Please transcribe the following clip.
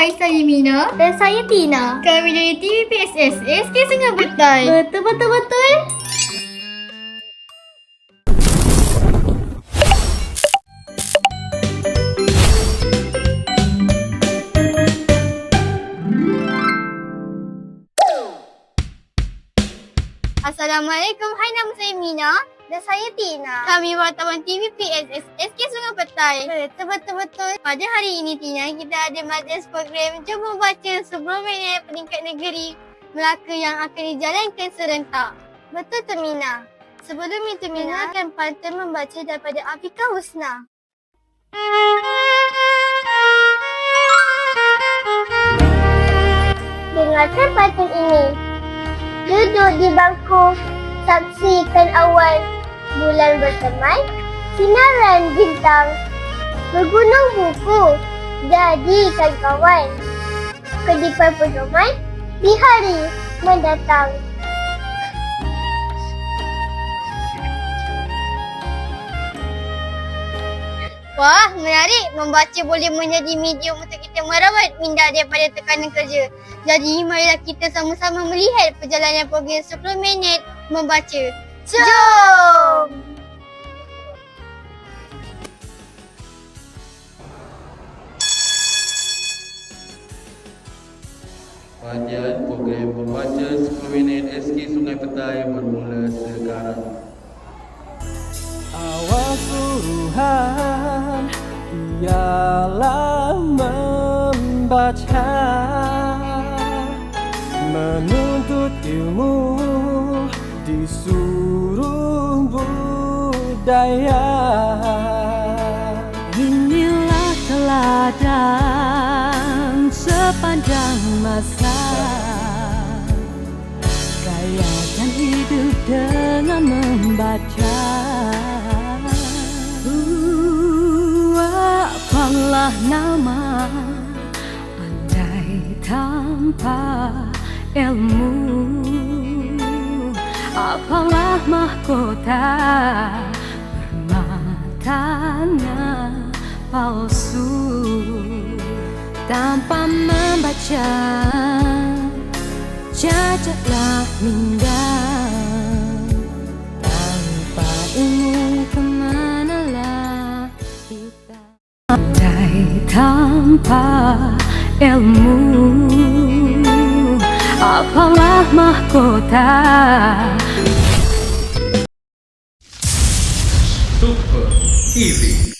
Hai, saya Mina. Dan saya Tina. Kami dari TV PSS SK Sungai Betai. Betul betul betul. Assalamualaikum. Hai, nama saya Mina. Dan saya Tina. Kami wartawan TV PSS SK Sungai Betai. Betul betul betul. Pada hari ini Tina, kita ada majlis program Cuba Baca sebelum minit peningkat negeri Melaka yang akan dijalankan serentak. Betul tu Mina. Sebelum itu Mina akan pantun membaca daripada Afika Husna. Dengarkan pantun ini. Duduk di bangku, saksikan awan. Bulan berteman, sinaran bintang. Bergunung buku, jadikan kawan. Kedipan pedoman di hari mendatang. Wah, menarik. Membaca boleh menjadi medium untuk kita merawat minda daripada tekanan kerja. Jadi, marilah kita sama-sama melihat perjalanan program 10 minit membaca. Jom! Pengajian program membaca 10 minit SK Sungai Petai bermula sekarang. Awal suruhan ialah membaca Menuntut ilmu disuruh budaya Inilah teladan sepanjang masa. Gayakan hidup dengan membaca. Uh, Apalah nama. Andai tanpa ilmu. Apalah mahkota Bermatanya palsu Tanpa membaca. Cacatlah minda Tanpa ilmu kemanalah kita. Andai tanpa ilmu. Apalah mahkota Super Easy.